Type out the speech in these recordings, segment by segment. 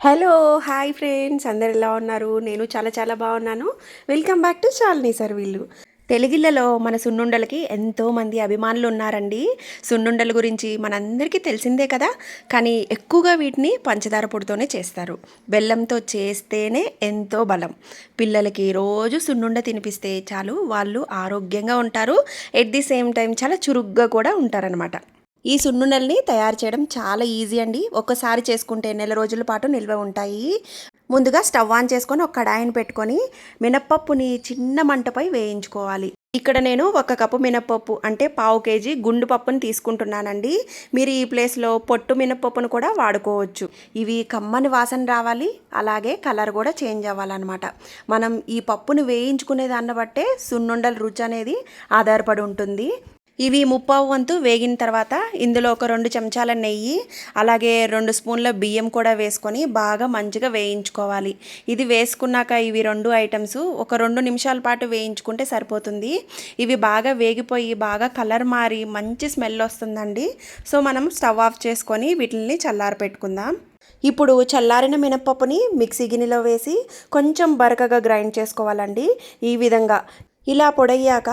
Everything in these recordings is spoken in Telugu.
Hello hi friends. అందరు ఎలా ఉన్నారు? నేను చాలా చాలా బాగున్నాను. వెల్కమ్ బ్యాక్ టు చాలని సార్ వీళ్ళు తెలుగులలో మన సున్నుండలకి ఎంతో మంది అభిమానులు ఉన్నారండి. సున్నుండల గురించి మనందరికీ తెలిసిందే కదా. కానీ ఎక్కువగా వీటిని పంచదార పొడితోనే చేస్తారు. బెల్లంతో చేస్తేనే ఎంతో బలం. పిల్లలకి రోజు సున్నుండ తినిపిస్తే చాలు వాళ్ళు ఆరోగ్యంగా ఉంటారు. ఎట్ ది సేమ్ టైం చాలా చురుగ్గా కూడా ఉంటారనమాట ఈ సున్నుండల్ని తయారు చేయడం చాలా ఈజీ అండి. ఒక్కసారి చేసుకుంటే నెల రోజుల పాటు నిల్వ ఉంటాయి. ముందుగా స్టవ్ ఆన్ చేసుకొని ఒక కడాయిని పెట్టుకొని మినప్పప్పుని చిన్న మంటపై వేయించుకోవాలి. ఇక్కడ నేను ఒక కప్పు మినప్పప్పు అంటే పావు కేజీ గుండు పప్పుని తీసుకుంటున్నానండి. మీరు ఈ ప్లేస్లో పొట్టు మినప్పప్పును కూడా వాడుకోవచ్చు. ఇవి కమ్మని వాసన రావాలి అలాగే కలర్ కూడా చేంజ్ అవ్వాలన్నమాట. మనం ఈ పప్పును వేయించుకునే దాన్ని బట్టే సున్నుండల రుచి అనేది ఆధారపడి ఉంటుంది. ఇవి ముప్పావు వంతు వేగిన తర్వాత ఇందులో ఒక రెండు చెంచాల నెయ్యి అలాగే రెండు స్పూన్ల బియ్యం కూడా వేసుకొని బాగా మంచిగా వేయించుకోవాలి. ఇది వేసుకున్నాక ఇవి రెండు ఐటమ్స్ ఒక రెండు నిమిషాల పాటు వేయించుకుంటే సరిపోతుంది. ఇవి బాగా వేగిపోయి బాగా కలర్ మారి మంచి స్మెల్ వస్తుందండి. సో మనం స్టవ్ ఆఫ్ చేసుకొని వీటిని చల్లారి పెట్టుకుందాం. ఇప్పుడు చల్లారిన మినపప్పుని మిక్సీ గిన్నెలో వేసి కొంచెం బరకగా గ్రైండ్ చేసుకోవాలండి. ఈ విధంగా ఇలా పొడయ్యాక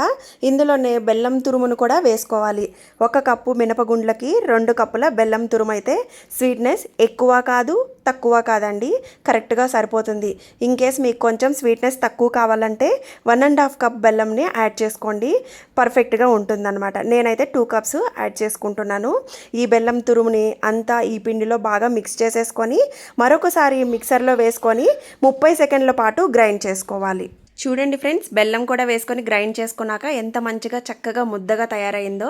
ఇందులోనే బెల్లం తురుమును కూడా వేసుకోవాలి. ఒక కప్పు మినపగుండ్లకి రెండు కప్పుల బెల్లం తురుము అయితే స్వీట్నెస్ ఎక్కువ కాదు తక్కువ కాదండి. కరెక్ట్గా సరిపోతుంది. ఇన్ కేస్ మీకు కొంచెం స్వీట్నెస్ తక్కువ కావాలంటే వన్ అండ్ హాఫ్ కప్ బెల్లంని యాడ్ చేసుకోండి. పర్ఫెక్ట్గా ఉంటుందన్నమాట. నేనైతే టూ కప్స్ యాడ్ చేసుకుంటున్నాను. ఈ బెల్లం తురుముని అంతా ఈ పిండిలో బాగా మిక్స్ చేసేసుకొని మరొకసారి మిక్సర్లో వేసుకొని ముప్పై సెకండ్ల పాటు గ్రైండ్ చేసుకోవాలి. చూడండి ఫ్రెండ్స్ బెల్లం కూడా వేసుకొని గ్రైండ్ చేసుకున్నాక ఎంత మంచిగా చక్కగా ముద్దగా తయారైందో.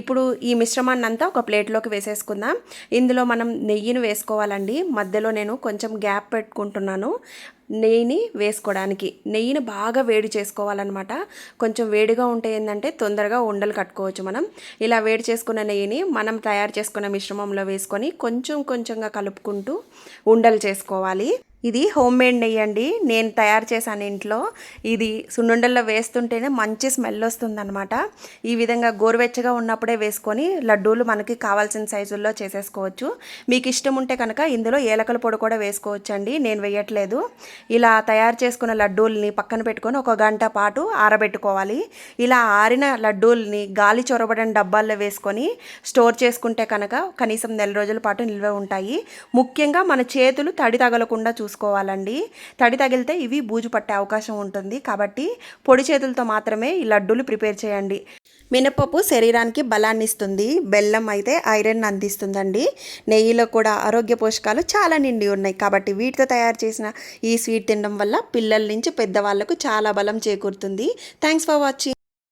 ఇప్పుడు ఈ మిశ్రమాన్ని అంతా ఒక ప్లేట్లోకి వేసేసుకుందాం. ఇందులో మనం నెయ్యిని వేసుకోవాలండి. మధ్యలో నేను కొంచెం గ్యాప్ పెట్టుకుంటున్నాను నెయ్యిని వేసుకోవడానికి. నెయ్యిని బాగా వేడి చేసుకోవాలన్నమాట. కొంచెం వేడిగా ఉంటే ఏంటంటే తొందరగా ఉండలు కట్టుకోవచ్చు మనం. ఇలా వేడి చేసుకున్న నెయ్యిని మనం తయారు చేసుకున్న మిశ్రమంలో వేసుకొని కొంచెం కొంచెంగా కలుపుకుంటూ ఉండలు చేసుకోవాలి. ఇది హోమ్ మేడ్ నెయ్యి అండి. నేను తయారు చేశాను ఇంట్లో. ఇది సున్నుండల్లో వేస్తుంటేనే మంచి స్మెల్ వస్తుందన్నమాట. ఈ విధంగా గోరువెచ్చగా ఉన్నప్పుడే వేసుకొని లడ్డూలు మనకి కావాల్సిన సైజుల్లో చేసేసుకోవచ్చు. మీకు ఇష్టం ఉంటే కనుక ఇందులో ఏలకల పొడి కూడా వేసుకోవచ్చు అండి నేను వేయట్లేదు. ఇలా తయారు చేసుకున్న లడ్డూల్ని పక్కన పెట్టుకొని ఒక గంట పాటు ఆరబెట్టుకోవాలి. ఇలా ఆరిన లడ్డూల్ని గాలి చొరబడిన డబ్బాల్లో వేసుకొని స్టోర్ చేసుకుంటే కనుక కనీసం నెల రోజుల పాటు నిల్వ ఉంటాయి. ముఖ్యంగా మన చేతులు తడి తగలకుండా చూసుకోవాలండి. తడి తగిలితే ఇవి బూజు పట్టే అవకాశం ఉంటుంది. కాబట్టి పొడి చేతులతో మాత్రమే ఈ లడ్డూలు ప్రిపేర్ చేయండి. మినపప్పు శరీరానికి బలాన్ని ఇస్తుంది. బెల్లం అయితే ఐరన్ అందిస్తుందండి. నెయ్యిలో కూడా ఆరోగ్య పోషకాలు చాలా నిండి ఉన్నాయి. కాబట్టి వీటితో తయారు చేసిన ఈ స్వీట్ తినడం వల్ల పిల్లల నుంచి పెద్దవాళ్ళకు చాలా బలం చేకూరుతుంది. Thanks for watching.